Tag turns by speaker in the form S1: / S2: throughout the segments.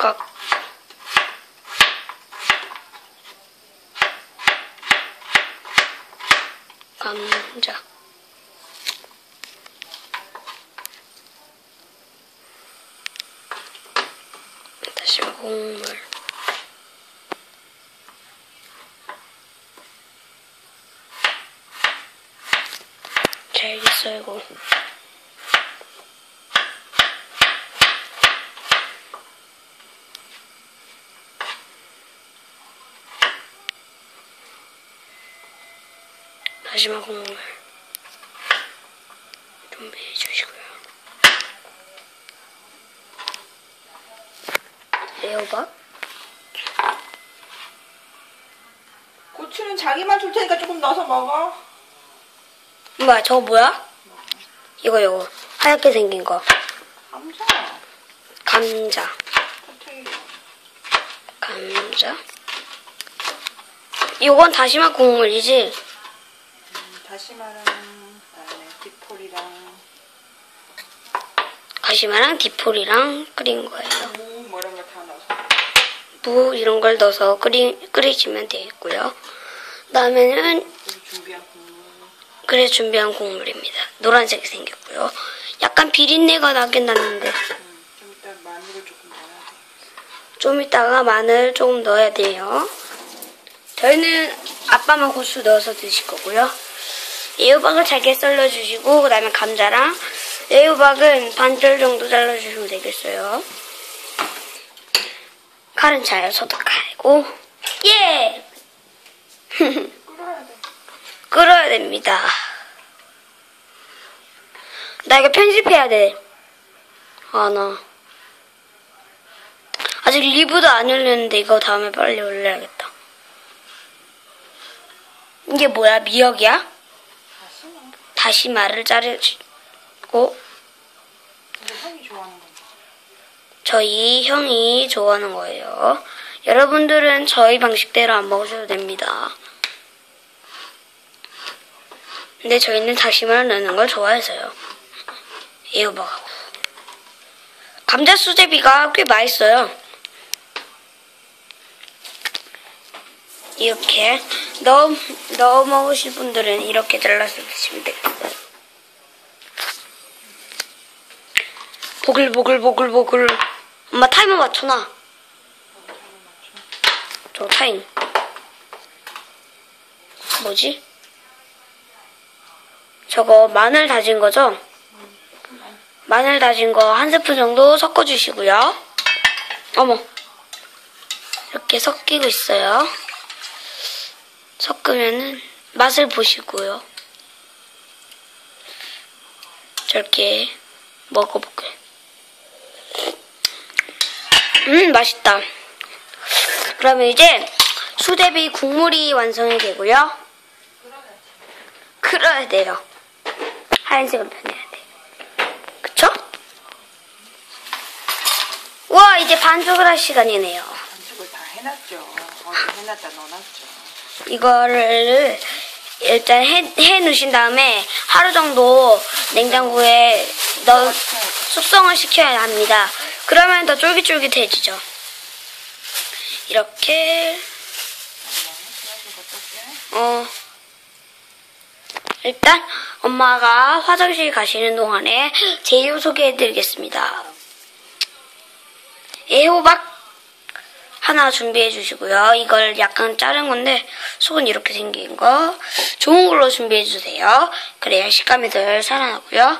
S1: 깍깍. 감자. 다시 국물. 잘게 썰고. 마지막 국물 준비해 주시고요. 애호박
S2: 고추는 자기만 줄 테니까 조금 넣어서 먹어.
S1: 엄마 저거 뭐야? 이거 이거 하얗게 생긴 거
S2: 감자.
S1: 감자. 감자 이건 다시마 국물이지?
S2: 음, 다시마랑 그다음에 디폴이랑
S1: 끓인 거예요.
S2: 무 뭐 이런 걸다 넣어서.
S1: 무 이런 걸 넣어서 끓이, 끓이시면 되겠고요. 그다음에는
S2: 준비한 국물.
S1: 그래 준비한 국물입니다. 노란색이 생겼고요. 약간 비린내가 나긴 났는데
S2: 음, 좀 이따 마늘을 조금 넣어야 돼.
S1: 좀 이따가 마늘 조금 넣어야 돼요. 저희는 아빠만 고추 넣어서 드실 거고요. 애호박을 잘게 썰어주시고 그 다음에 감자랑 애호박은 반절 정도 잘라주시면 되겠어요. 칼은 잘 소독하고 예! 끓어야 됩니다. 나 이거 편집해야 돼. 아, 나. 아직 리뷰도 안 올렸는데 이거 다음에 빨리 올려야겠다. 이게 뭐야? 미역이야?
S2: 다시마.
S1: 다시마를 자르고. 저희 형이 좋아하는 거예요. 여러분들은 저희 방식대로 안 먹으셔도 됩니다. 근데 저희는 다시마를 넣는 걸 좋아해서요. 애호박하고. 감자 수제비가 꽤 맛있어요. 이렇게 넣어, 넣어 먹으실 분들은 이렇게 잘라서 드시면 되겠어요. 보글보글보글보글. 엄마 타이머 맞춰놔. 저 타임. 뭐지? 저거 마늘 다진 거죠? 마늘 다진 거 한 스푼 정도 섞어주시고요. 어머. 이렇게 섞이고 있어요. 섞으면은 맛을 보시고요. 저렇게 먹어볼게요. 음, 맛있다. 그러면 이제 수제비 국물이 완성이 되고요. 끓어야 돼요. 하얀색으로 변해야 돼. 그쵸? 와, 이제 반죽을 할 시간이네요.
S2: 반죽을 다 해놨죠. 어제 해놨다 넣어놨죠.
S1: 이거를 일단 해, 해 놓으신 다음에 하루 정도 냉장고에 넣, 숙성을 시켜야 합니다. 그러면 더 쫄깃쫄깃해지죠. 이렇게, 어, 일단 엄마가 화장실 가시는 동안에 제휴 소개해드리겠습니다. 애호박 하나 준비해 주시고요. 이걸 약간 자른 건데 속은 이렇게 생긴 거 좋은 걸로 준비해 주세요. 그래야 식감이 덜 살아나고요.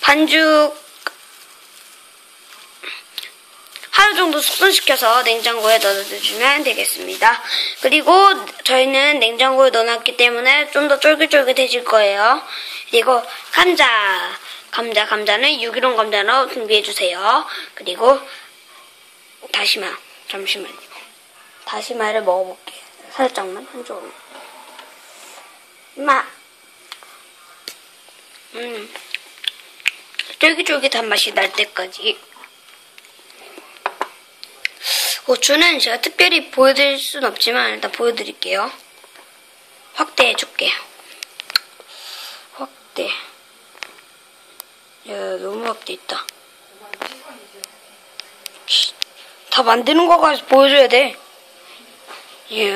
S1: 반죽 하루 정도 숙성시켜서 냉장고에 넣어주시면 되겠습니다. 그리고 저희는 냉장고에 넣어놨기 때문에 좀 더 쫄깃쫄깃해질 거예요. 그리고 감자, 감자, 감자는 유기농 감자로 준비해주세요. 그리고 다시마, 잠시만요. 다시마를 먹어볼게요. 살짝만, 한 조금. 마. 음. 쫄깃쫄깃한 맛이 날 때까지. 고추는 제가 특별히 보여드릴 순 없지만 일단 보여드릴게요. 확대해줄게요. 확대. 야, 너무 확대 있다. 다 만드는 거가 보여줘야 돼. 예.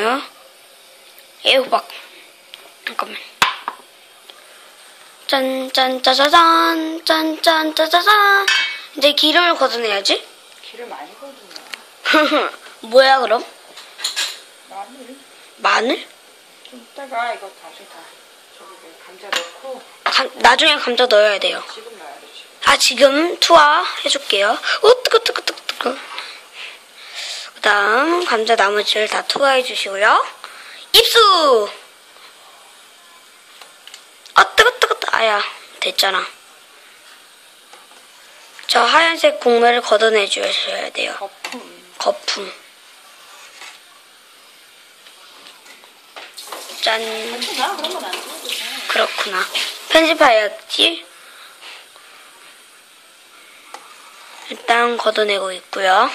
S1: 애호박. 잠깐만. 짠, 짠, 짜자잔, 짠, 짠, 짜자잔. 이제 기름을 걷어내야지.
S2: 기를 많이 거든요.
S1: 뭐야, 그럼?
S2: 마늘
S1: 마늘?
S2: 좀 이따가 이거 다시 다 저기 그 감자 넣고
S1: 감- 나중에 감자 넣어야 돼요.
S2: 지금 넣어야 돼 지금.
S1: 아, 지금 투하 해줄게요. 오, 뜨거, 뜨거, 뜨거, 뜨거. 그 다음, 감자 나머지를 다 투하해 주시고요. 입수! 아, 뜨거, 뜨거, 뜨거. 아야, 됐잖아. 저 하얀색 국물을 걷어내 주셔야 돼요.
S2: 거품.
S1: 거품. 짠. 그렇구나. 편집해야지. 일단 걷어내고 있고요.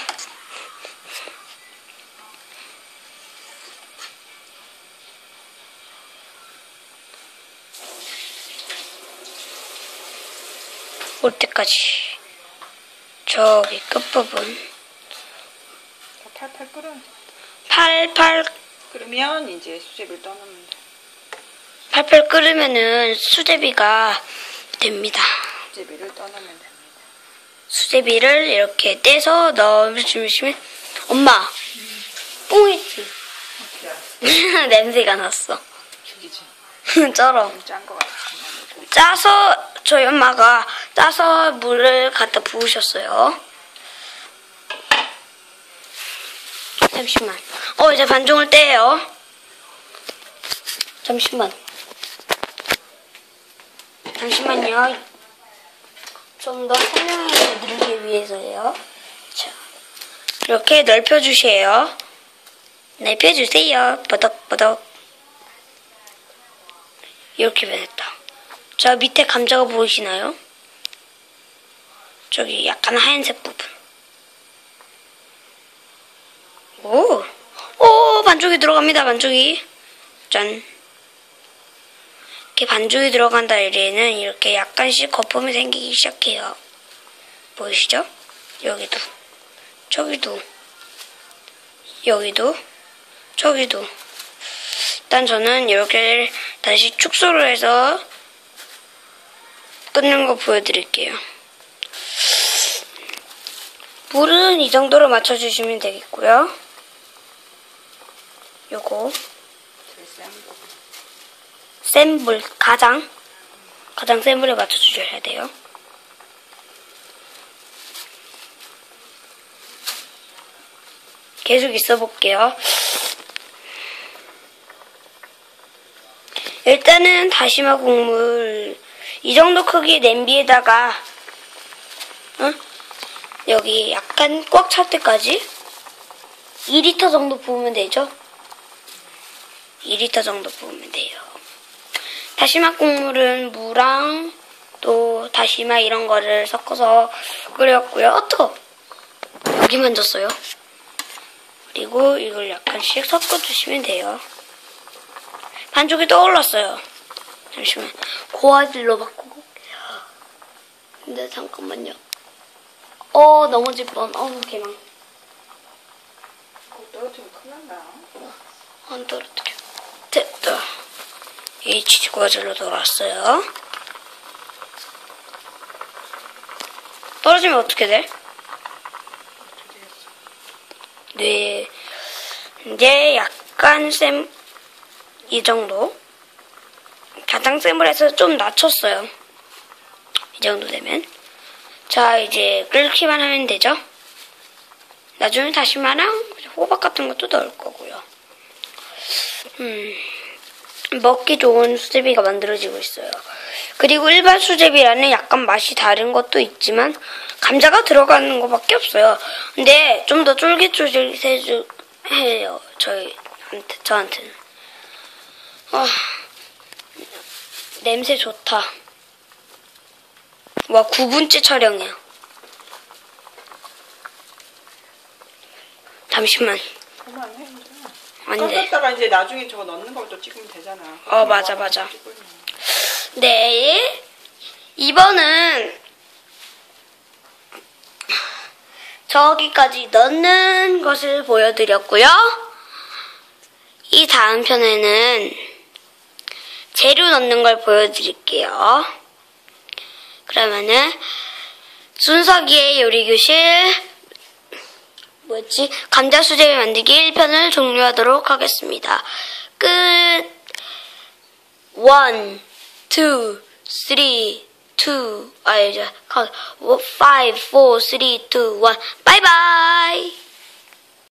S1: 올 때까지 저기 끝부분
S2: 다 팔팔 끓어.
S1: 팔팔
S2: 끓으면 이제 수제비를 떠놓으면 돼.
S1: 팔팔 끓으면은 수제비가 됩니다.
S2: 수제비를 떠놓으면 됩니다.
S1: 수제비를 이렇게 떼서 넣어주시면 엄마 뽕이지 냄새가 났어
S2: 죽이지.
S1: 쩔어
S2: 짠거 같아.
S1: 짜서 저희 엄마가 짜서 물을 갖다 부으셨어요. 잠시만. 어 이제 반종을 떼요. 잠시만. 잠시만요. 좀 더 설명해 드리기 위해서요. 자 이렇게 넓혀주세요. 넓혀주세요. 버덕버덕. 이렇게 변했다. 저 밑에 감자가 보이시나요? 저기 약간 하얀색 부분. 오, 오, 반죽이 들어갑니다, 반죽이. 짠. 이렇게 반죽이 들어간 다 이래는 이렇게 약간씩 거품이 생기기 시작해요. 보이시죠? 여기도, 저기도, 여기도, 저기도. 일단 저는 이렇게 다시 축소를 해서 끊는 거 보여드릴게요. 물은 이 정도로 맞춰주시면 되겠고요. 요거.
S2: 센
S1: 물, 가장 가장 센 물에 맞춰주셔야 돼요. 계속 있어 볼게요. 일단은 다시마 국물 이 정도 크기 냄비에다가 응? 여기 약간 꽉 찰 때까지 2리터 정도 부으면 되죠? 2리터 정도 부으면 돼요. 다시마 국물은 무랑 또 다시마 이런 거를 섞어서 끓였고요. 어, 뜨거! 여기 만졌어요. 그리고 이걸 약간씩 섞어주시면 돼요. 반죽이 떠올랐어요. 잠시만. 고화질로 바꾸고. 근데 잠깐만요. 어, 넘어질 뻔. 어우, 개망.
S2: 그거 떨어지면 큰일 난다.
S1: 안 떨어뜨려. 됐다. 이 치즈 과질로 돌았어요. 떨어지면 어떻게 돼? 네. 이제 약간 쌤, 이 정도. 가장 쌤을 해서 좀 낮췄어요. 이 정도 되면. 자, 이제 끓기만 하면 되죠? 나중에 다시마랑 호박 같은 것도 넣을 거고요. 음, 먹기 좋은 수제비가 만들어지고 있어요. 그리고 일반 수제비라는 약간 맛이 다른 것도 있지만 감자가 들어가는 것밖에 없어요. 근데 좀 더 쫄깃쫄깃해요. 저희한테 저한테는. 아, 냄새 좋다. 와 9분째 촬영이야. 잠시만.
S2: 그만해.
S1: 안 돼.
S2: 떴다가 이제 나중에 저거 넣는 걸 또 찍으면 되잖아.
S1: 어, 맞아, 맞아.
S2: 찍고 있는 거.
S1: 네. 2번은 저기까지 넣는 것을 보여드렸고요. 이 다음 편에는 재료 넣는 걸 보여드릴게요. 그러면은 순서기의 요리교실 뭐였지? 감자 수제비 만들기 1편을 종료하도록 하겠습니다. 끝. 1, 2, 3, 2, 아, 이제, 5, 4, 3, 2, 1. 바이바이!